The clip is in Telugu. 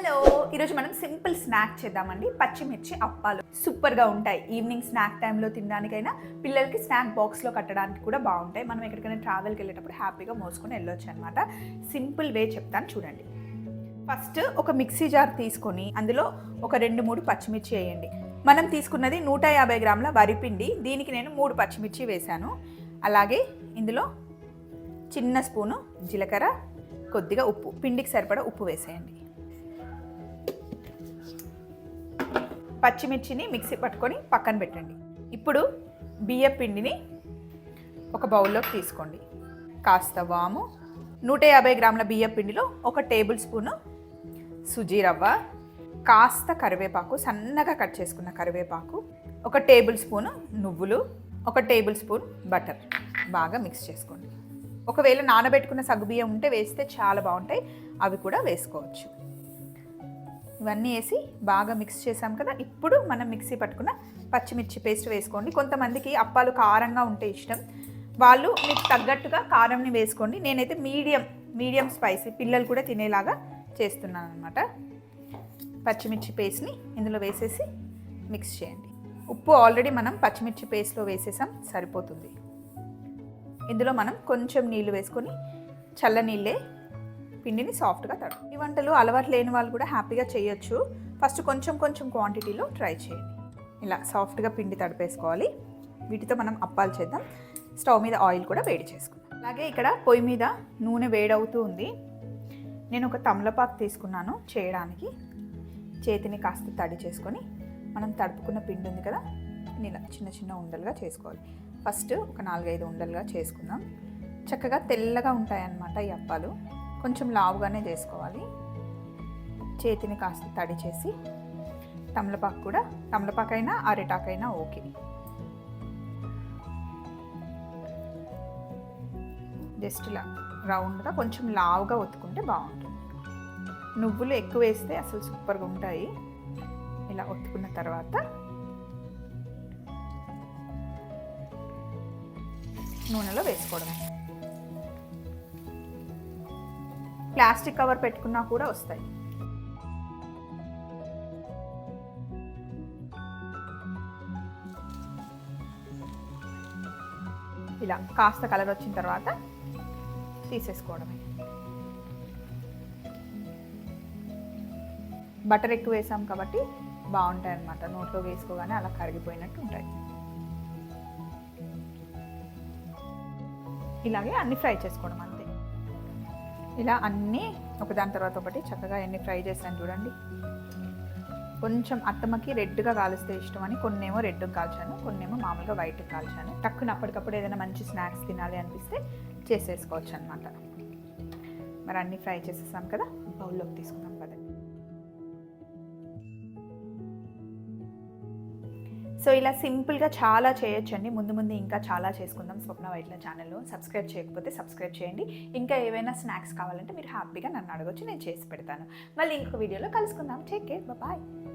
హలో ఈరోజు మనం సింపుల్ స్నాక్ చేద్దామండి. పచ్చిమిర్చి అప్పాలు. సూపర్గా ఉంటాయి. ఈవినింగ్ స్నాక్ టైంలో తినడానికైనా పిల్లలకి స్నాక్ బాక్స్లో కట్టడానికి కూడా బాగుంటాయి. మనం ఎక్కడికైనా ట్రావెల్కి వెళ్ళేటప్పుడు హ్యాపీగా మోసుకొని వెళ్ళొచ్చు అనమాట సింపుల్ వే చెప్తాను చూడండి. ఫస్ట్ ఒక మిక్సీ జార్ తీసుకొని అందులో ఒక రెండు మూడు పచ్చిమిర్చి వేయండి. మనం తీసుకున్నది నూట యాభై గ్రాముల వరిపిండి దీనికి నేను మూడు పచ్చిమిర్చి వేశాను. అలాగే ఇందులో చిన్న స్పూను జీలకర్ర కొద్దిగా ఉప్పు. పిండికి సరిపడా ఉప్పు వేసేయండి. పచ్చిమిర్చిని మిక్సీ పట్టుకొని పక్కన పెట్టండి. ఇప్పుడు బియ్య పిండిని ఒక బౌల్లోకి తీసుకోండి. కాస్త వాము నూట యాభై గ్రాముల బియ్య పిండిలో ఒక టేబుల్ స్పూను సుజీ రవ్వ కాస్త కరివేపాకు సన్నగా కట్ చేసుకున్న కరివేపాకు ఒక టేబుల్ స్పూను నువ్వులు ఒక టేబుల్ స్పూన్ బటర్. బాగా మిక్స్ చేసుకోండి. ఒకవేళ నానబెట్టుకున్న సగ్గుబియ్యం ఉంటే వేస్తే చాలా బాగుంటాయి. అవి కూడా వేసుకోవచ్చు. ఇవన్నీ వేసి బాగా మిక్స్ చేసాం కదా. ఇప్పుడు మనం మిక్సీ పట్టుకున్న పచ్చిమిర్చి పేస్ట్ వేసుకోండి. కొంతమందికి అప్పాలు కారంగా ఉంటే ఇష్టం. వాళ్ళు మీకు తగ్గట్టుగా కారంని వేసుకోండి. నేనైతే మీడియం మీడియం స్పైసీ పిల్లలు కూడా తినేలాగా చేస్తున్నాను అనమాట పచ్చిమిర్చి పేస్ట్ని ఇందులో వేసేసి మిక్స్ చేయండి. ఉప్పు ఆల్రెడీ మనం పచ్చిమిర్చి పేస్ట్లో వేసేసాం. సరిపోతుంది. ఇందులో మనం కొంచెం నీళ్ళు వేసుకొని చల్ల నీళ్ళే పిండిని సాఫ్ట్గా తడు. ఈ వంటలు అలవాటు లేని వాళ్ళు కూడా హ్యాపీగా చేయొచ్చు. ఫస్ట్ కొంచెం కొంచెం క్వాంటిటీలో ట్రై చేయండి. ఇలా సాఫ్ట్గా పిండి తడిపేసుకోవాలి. వీటితో మనం అప్పాలు చేద్దాం. స్టవ్ మీద ఆయిల్ కూడా వేడి చేసుకుందాం. అలాగే ఇక్కడ పొయ్యి మీద నూనె వేడవుతూ ఉంది. నేను ఒక తమలపాకు తీసుకున్నాను చేయడానికి. చేతిని కాస్త తడి చేసుకొని మనం తడుపుకున్న పిండి ఉంది కదా ఇలా చిన్న చిన్న ఉండలుగా చేసుకోవాలి. ఫస్ట్ ఒక నాలుగైదు ఉండలుగా చేసుకుందాం. చక్కగా తెల్లగా ఉంటాయన్నమాట ఈ అప్పాలు. కొంచెం లావుగానే చేసుకోవాలి. చేతిని కాస్త తడి చేసి తమలపాకు కూడా తమలపాకైనా అరిటాకైనా ఓకే. జస్ట్ ఇలా రౌండ్గా కొంచెం లావుగా ఒత్తుకుంటే బాగుంటుంది. నువ్వులు ఎక్కువ వేస్తే అసలు సూపర్గా ఉంటాయి. ఇలా ఒత్తుకున్న తర్వాత నూనెలో వేసుకోవడమే. ప్లాస్టిక్ కవర్ పెట్టుకున్నా కూడా వస్తాయి. ఇలా కాస్త కలర్ వచ్చిన తర్వాత తీసేసుకోవడమే. బటర్ ఎక్కువ వేసాం కాబట్టి బాగుంటాయి అన్నమాట. నోట్లో వేసుకోగానే అలా కరిగిపోయినట్టు ఉంటాయి. ఇలాగే అన్ని ఫ్రై చేసుకోవడం అన్నమాట. ఇలా అన్నీ ఒకదాని తర్వాత ఒకటి చక్కగా ఎన్ని ఫ్రై చేశాను చూడండి. కొంచెం అత్తమ్మకి రెడ్గా కాలుస్తే ఇష్టం అని కొన్నేమో రెడ్కి కాల్చాను కొన్నేమో మామూలుగా వైట్కి కాల్చాను. టక్కున అప్పటికప్పుడు ఏదైనా మంచి స్నాక్స్ తినాలి అనిపిస్తే చేసేసుకోవచ్చు అనమాట మరి అన్నీ ఫ్రై చేసేసాం కదా బౌల్లోకి తీసుకుందాం. సో ఇలా సింపుల్గా చాలా చేయొచ్చండి. ముందు ముందు ఇంకా చాలా చేసుకుందాం స్వప్న వైట్ల ఛానల్లో. సబ్స్క్రైబ్ చేయకపోతే సబ్స్క్రైబ్ చేయండి. ఇంకా ఏవైనా స్నాక్స్ కావాలంటే మీరు హ్యాపీగా నన్ను అడగొచ్చు నేను చేసి పెడతాను. మళ్ళీ ఇంకొక వీడియోలో కలుసుకుందాం. Take care. బాయ్.